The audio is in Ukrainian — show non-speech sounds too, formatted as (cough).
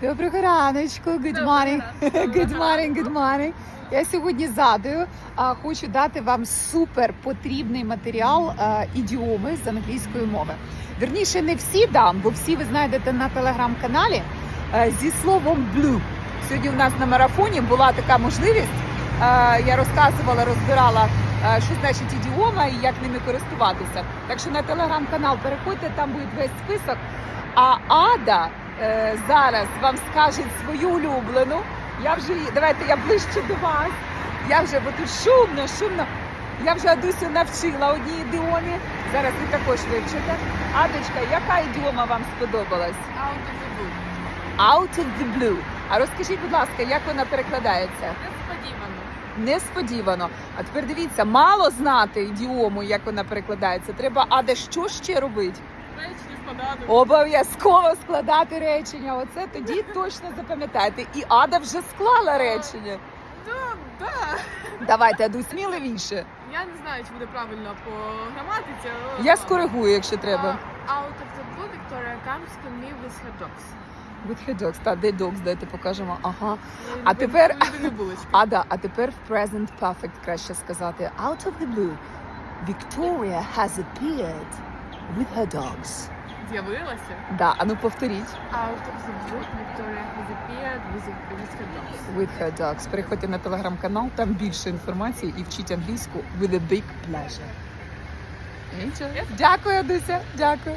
Доброго раночку, good morning, (laughs) good morning, good morning. Я сьогодні задаю, а, хочу дати вам супер потрібний матеріал а, ідіоми з англійської мови. Верніше, не всі дам, бо всі ви знайдете на телеграм-каналі зі словом blue. Сьогодні у нас на марафоні була така можливість. а, Я розказувала, розбирала, а, що значить ідіома і як ними користуватися. Так що на телеграм-канал переходьте, там буде весь список. А Ада зараз вам скаже свою улюблену. Я вже давайте я ближче до вас. Я вже бо тут шумно, шумно. Я вже Адусю навчила одній ідіомі. Зараз ви також вивчите. Адочка, яка ідіома вам сподобалась? Out of the blue. Out of the blue. А розкажіть, будь ласка, як вона перекладається? Несподівано. Несподівано. А тепер дивіться, мало знати ідіому, як вона перекладається. Треба, Ада, що ще робити? Речі складати. Обов'язково складати речення. Оце тоді (laughs) точно запам'ятаєте. І Ада вже склала речення. Да, да. Давайте, Аду, сміливіше. Я не знаю, чи буде правильно по граматиці, але... Я скоригую, якщо треба. Uh, out of the blue Victoria comes to me with her dogs. With her dogs. Та де dogs, дайте покажемо. Ага. Ну, А тепер- любимі булочки. Ада, а тепер в present perfect краще сказати. Out of the blue. Victoria has appeared with her dogs. З'явилася. Да, а ну повторіть. Out of the blue Victoria has appeared with, with her dogs. With her dogs. Переходьте на телеграм-канал, там більше інформації і вчіть англійську with a big pleasure. Нічого. Дякую, Дуся. Дякую.